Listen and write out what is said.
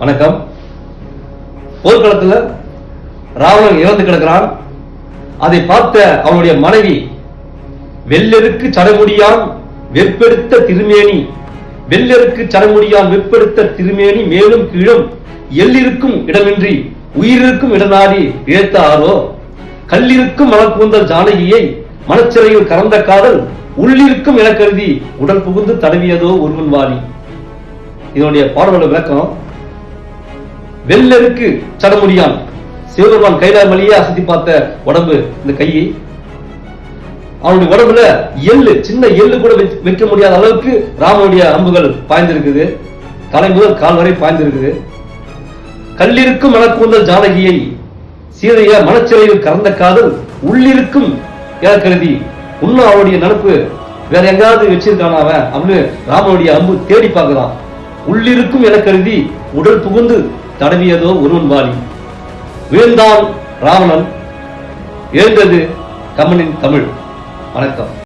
வணக்கம். போர்க்களத்துல ராவணன் இறந்து கிடக்கிறான். அதை பார்த்த அவனுடைய மனைவி வெள்ளெருக்கு சடமுடியான் வெற்பெடுத்த திருமேனி வெள்ளெருக்கு சடமுடியான் வெற்பெடுத்த திருமேனி மேலும் கீழும் எல்லிருக்கும் இடமின்றி உயிரிருக்கும் இடநாடி இழைத்த ஆரோ கல்லிருக்கும் மலக்கூந்தல் ஜானகியை மனச்சிறையில் கறந்த காதல் உள்ளிருக்கும் என கருதி உடல் புகுந்து தடவியதோ ஒருவன் வாணி. இதனுடைய பாடலோட விளக்கம் வெள்ளருக்கு சடமுடியான் சிவபெருமான் கைலார் மலையே அசத்தி பார்த்த உடம்பு இந்த கையை. அவனுடைய உடம்புல எள்ளு சின்ன எள்ளு கூட வைக்க முடியாத அளவுக்கு ராமனுடைய அம்புகள் பாய்ந்திருக்குது. தலை முதல் கால் வரை பாய்ந்திருக்குது. கல்லிருக்கும் மனக்கூந்தல் ஜானகியை சீதைய மனச்சிறையில் கறந்த காதல் உள்ளிருக்கும் என கருதி இன்னும் அவனுடைய நினப்பு வேற எங்காவது வச்சிருக்கானா அவன் அப்படின்னு ராமனுடைய அம்பு தேடி பார்க்கிறான். உள்ளிருக்கும் என கருதி உடல் புகுந்து தடவியதோ ஒருவன் வாலி வீழ்ந்தான் ராவணன் எழுந்தது கமனின் தமிழ். வணக்கம்.